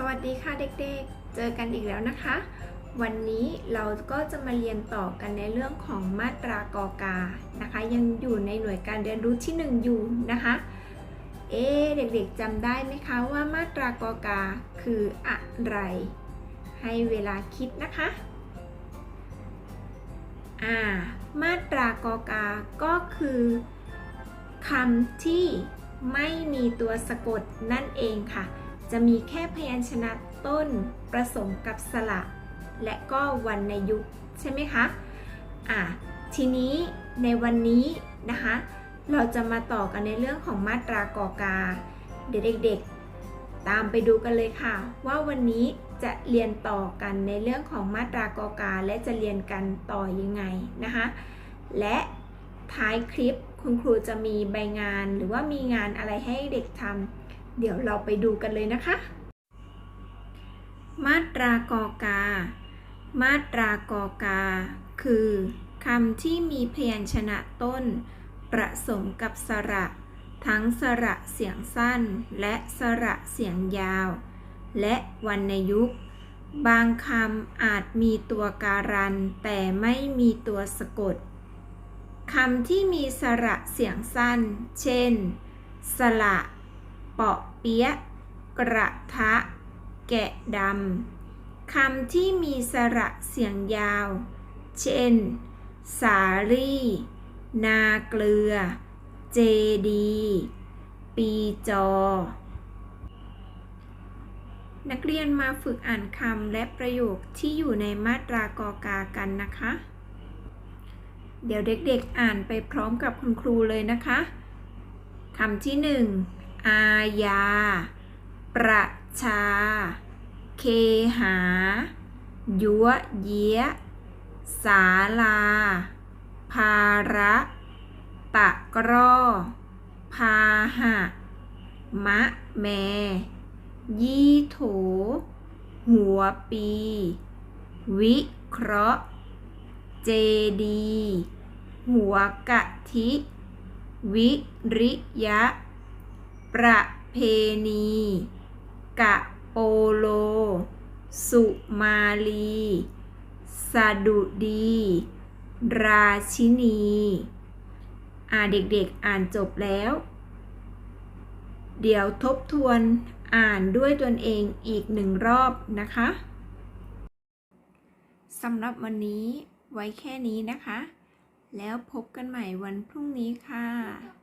สวัสดีค่ะเด็กๆ เจอกันอีกแล้วนะคะ วันนี้เราก็จะมาเรียนต่อกันในเรื่องของมาตรากอกานะคะ ยังอยู่ในหน่วยการเรียนรู้ที่ 1 อยู่นะคะ เอ๊เด็กๆจำได้ไหมคะว่ามาตรากอกาคืออะไร ให้เวลาคิดนะคะอ่ามาตรากอกาก็คือคำที่ไม่มีตัวสะกดนั่นเองค่ะ จะมีแค่พยัญชนะต้นผสมกับสระ และก็วรรณยุกต์ใช่ไหมคะอะทีนี้ในวันนี้นะคะ เราจะมาต่อกันในเรื่องของมาตรากอกา เดี๋ยวเด็กๆ ตามไปดูกันเลยค่ะ ว่าวันนี้จะเรียนต่อกันในเรื่องของมาตรากอกา และจะเรียนกันต่อยังไงนะคะ และท้ายคลิปคุณครูจะมีใบงานหรือว่ามีงานอะไรให้เด็กทำ เดี๋ยวเราไปดูกันเลยนะคะ มาตรากอกา มาตรากอกา คือคำที่มีพยัญชนะต้น ประสมกับสระ ทั้งสระเสียงสั้น และสระเสียงยาว และวรรณยุกต์บางคำอาจมีตัวการัน แต่ไม่มีตัวสะกดคำที่มีสระเสียงสั้น เช่น สละ เปาะ เปี๊ยะ กระทะ แกะดำ คำที่มีสระเสียงยาว เช่น สาลี่ นาเกลือ เจดี ปีจอ นักเรียนมาฝึกอ่านคำและประโยคที่อยู่ในมาตรากอกากันนะคะ เดี๋ยวเด็กๆอ่านไปพร้อมกับคุณครูเลยนะคะคำที่หนึ่ง อาญา ประชา เคหา ยัวเยียศาลา ภาระ ตะกร้อ พาหะ มะแม ยี่โถ หัวปี วิเคราะห์ เจดี หัวกะทิ วิริยะ ประเพณี กะโปโล สุมาลี สดุดี ราชินี อ่าเด็กๆอ่านจบแล้ว เดี๋ยวทบทวนอ่านด้วยตนเองอีกหนึ่งรอบนะคะสำหรับวันนี้ไว้แค่นี้นะคะ แล้วพบกันใหม่วันพรุ่งนี้ค่ะ